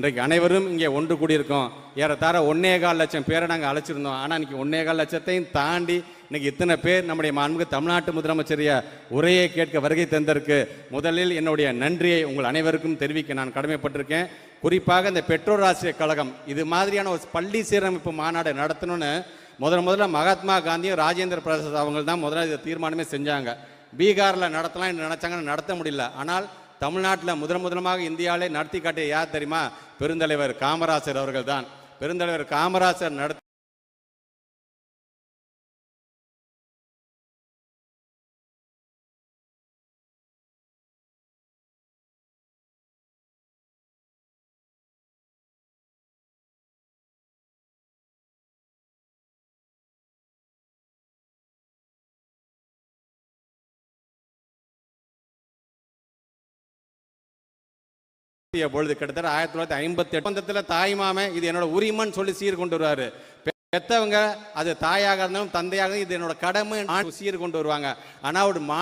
இன்றைக்கு அனைவரும் இங்கே ஒன்று கூடியிருக்கோம். ஏறத்தாழ ஒன்னே கால் லட்சம் பேரை நாங்கள் அழைச்சிருந்தோம். ஆனால் இன்றைக்கி ஒன்னே கால் லட்சத்தையும் தாண்டி இன்றைக்கி இத்தனை பேர் நம்முடைய மாண்புமிகு தமிழ்நாட்டு முதலமைச்சரிய உரையை கேட்க வருகை தந்திருக்கு. முதலில் என்னுடைய நன்றியை உங்கள் அனைவருக்கும் தெரிவிக்க நான் கடமைப்பட்டிருக்கேன். குறிப்பாக இந்த பெற்றோர் ஆசிரியர் கழகம் இது மாதிரியான ஒரு பள்ளி சீரமைப்பு மாநாடு நடத்தணும்னு முதல் முதல்ல மகாத்மா காந்தியும் ராஜேந்திர பிரசாத் அவங்க தான் முதல்ல இதை தீர்மானமே செஞ்சாங்க. பீகாரில் நடத்தலாம் நினச்சாங்கன்னு நடத்த முடியல. ஆனால் தமிழ்நாட்டில் முதன் முதலமாக இந்தியாவிலே நடத்தி காட்டிய யார் தெரியுமா? பெருந்தலைவர் காமராசர் அவர்கள் தான் பெருந்தலைவர் காமராசர் நடத்த பொழுது கிட்டத்தட்ட ஆயிரத்தி தொள்ளாயிரத்தி ஐம்பத்தி எட்டு தாய்மாமே இது என்னோட உரிமைன்னு சொல்லி சீர் கொண்டு வருவாரு. பெத்தவங்க அது தாயாக இருந்தாலும் தந்தையாக இருந்தாலும் இது என்னோட கடமை சீர் கொண்டு வருவாங்க. ஆனா ஒரு மா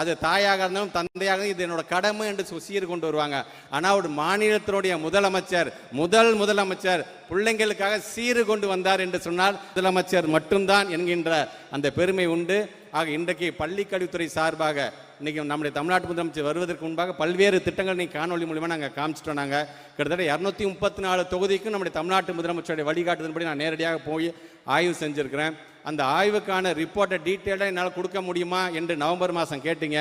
அது தாயாக இருந்தாலும் தந்தையாக இருந்தாலும் இது என்னோட கடமை என்று சீர் கொண்டு வருவாங்க. ஆனால் ஒரு மாநிலத்தினுடைய முதலமைச்சர் முதல் முதலமைச்சர் பிள்ளைங்களுக்காக சீர் கொண்டு வந்தார் என்று சொன்னால் முதலமைச்சர் மட்டும்தான் என்கின்ற அந்த பெருமை உண்டு. ஆக இன்றைக்கு பள்ளிக்கல்வித்துறை சார்பாக இன்றைக்கி நம்முடைய தமிழ்நாட்டு முதலமைச்சர் வருவதற்கு முன்பாக பல்வேறு திட்டங்கள் நீ காணொலி மூலியமா நாங்கள் காமிச்சிட்டோம் நாங்கள் கிட்டத்தட்ட இரநூத்தி முப்பத்தி நாலு தொகுதிக்கும் நம்முடைய தமிழ்நாட்டு முதலமைச்சருடைய வழிகாட்டுதன்படி நான் நேரடியாக போய் ஆய்வு செஞ்சுருக்கிறேன். அந்த ஆய்வுக்கான ரிப்போர்ட்டை டீட்டெயிலாக என்னால் கொடுக்க முடியுமா என்று நவம்பர் மாதம் கேட்டீங்க.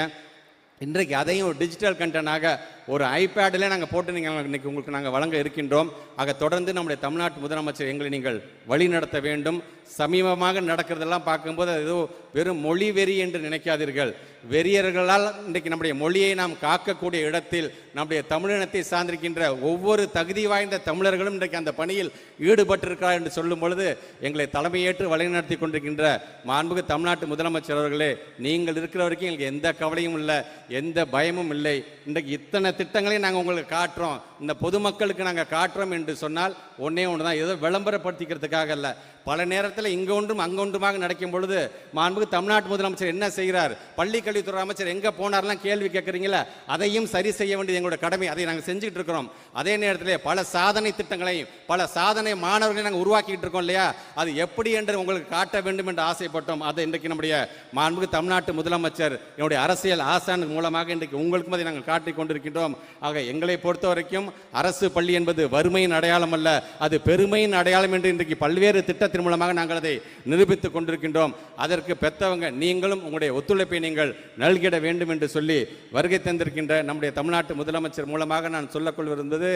இன்றைக்கு அதையும் ஒரு டிஜிட்டல் கண்டனாக ஒரு ஐபேடில் நாங்கள் போட்டு நீங்கள் இன்றைக்கி உங்களுக்கு நாங்கள் வழங்க இருக்கின்றோம். ஆக தொடர்ந்து நம்முடைய தமிழ்நாட்டு முதலமைச்சர் எங்களை நீங்கள் வழி நடத்த வேண்டும். சமீபமாக நடக்கிறதெல்லாம் பார்க்கும்போது அது ஏதோ வெறும் மொழி வெறி என்று நினைக்காதீர்கள். வெறியர்களால் இன்றைக்கு நம்முடைய மொழியை நாம் காக்கக்கூடிய இடத்தில் நம்முடைய தமிழினத்தை சார்ந்திருக்கின்ற ஒவ்வொரு தகுதி வாய்ந்த தமிழர்களும் இன்றைக்கு அந்த பணியில் ஈடுபட்டிருக்கிறார் என்று சொல்லும் பொழுது எங்களை தலைமையேற்று வழிநடத்தி கொண்டிருக்கின்ற மாண்புகு தமிழ்நாட்டு முதலமைச்சர் அவர்களே நீங்கள் இருக்கிற வரைக்கும் எங்களுக்கு எந்த கவலையும் இல்லை எந்த பயமும் இல்லை. இன்றைக்கு இத்தனை திட்டங்களையும் நாங்கள் உங்களுக்கு காட்டுறோம். இந்த பொதுமக்களுக்கு நாங்கள் காட்டுறோம் என்று சொன்னால் ஒன்றே ஒன்று தான் ஏதோ விளம்பரப்படுத்திக்கிறதுக்காக அல்ல. பல நேரத்தில் இங்கே ஒன்றும் அங்கே ஒன்றுமாக நடக்கும் பொழுது மாண்புக்கு தமிழ்நாட்டு முதலமைச்சர் என்ன செய்கிறார்? பள்ளிக்கல்வித்துறை அமைச்சர் எங்கே போனார்லாம் கேள்வி கேட்குறீங்களா அதையும் சரி செய்ய வேண்டியது எங்களோட கடமை. அதை நாங்கள் செஞ்சுக்கிட்டு இருக்கிறோம். அதே நேரத்தில் பல சாதனை திட்டங்களையும் பல சாதனை மாணவர்களையும் நாங்கள் உருவாக்கிட்டு இருக்கோம் இல்லையா? அது எப்படி என்று உங்களுக்கு காட்ட வேண்டும் என்று ஆசைப்பட்டோம். அதை இன்றைக்கு நம்முடைய மாண்புக்கு தமிழ்நாட்டு முதலமைச்சர் என்னுடைய அரசியல் ஆசான் மூலமாக இன்றைக்கு உங்களுக்கும் அதை நாங்கள் காட்டிக் கொண்டிருக்கின்றோம். ஆக எங்களை பொறுத்த வரைக்கும் அரசு பள்ளி என்பது வறுமையின் அடையாளம் அல்ல அது பெருமையின் அடையாளம் என்று இன்றைக்கு பல்வேறு திட்டத்தின் மூலமாக நாங்கள் அதை நிரூபித்துக் கொண்டிருக்கின்றோம். அதற்கு பெற்றவங்க நீங்களும் உங்களுடைய ஒத்துழைப்பை நீங்கள் நல்கிட வேண்டும் என்று சொல்லி வருகை தந்திருக்கின்ற நம்முடைய தமிழ்நாட்டு முதலமைச்சர் மூலமாக நான் சொல்லக்கொள்விருந்தது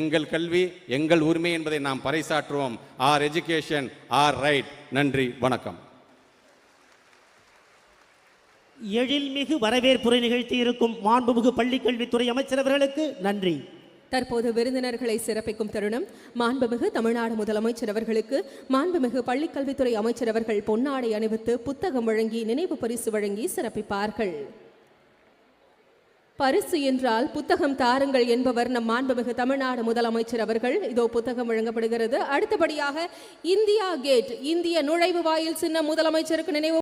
எங்கள் கல்வி எங்கள் உரிமை என்பதை நாம் பறைசாற்றுவோம். Our education our right. நன்றி வணக்கம். எழில்மிகு வரவேற்புரை நிகழ்த்தி இருக்கும் மாண்புமிகு பள்ளிக்கல்வித்துறை அமைச்சர் அவர்களுக்கு நன்றி. தற்போது விருந்தினர்களை சிறப்பிக்கும் தருணம் மாண்புமிகு தமிழ்நாடு முதலமைச்சர் அவர்களுக்கு மாண்புமிகு பள்ளிக்கல்வித்துறை அமைச்சர் அவர்கள் பொன்னாடை அணிவித்து புத்தகம் வழங்கி நினைவு பரிசு வழங்கி சிறப்பிப்பார்கள். பரிசு என்றால் புத்தகம் தாருங்கள் என்பவர் நம் மாண்புமிகு தமிழ்நாடு முதலமைச்சர் அவர்கள். இதோ புத்தகம் வழங்கப்படுகிறது. அடுத்தபடியாக இந்தியா கேட் இந்திய நுழைவு வாயில் சின்ன முதலமைச்சருக்கு நினைவு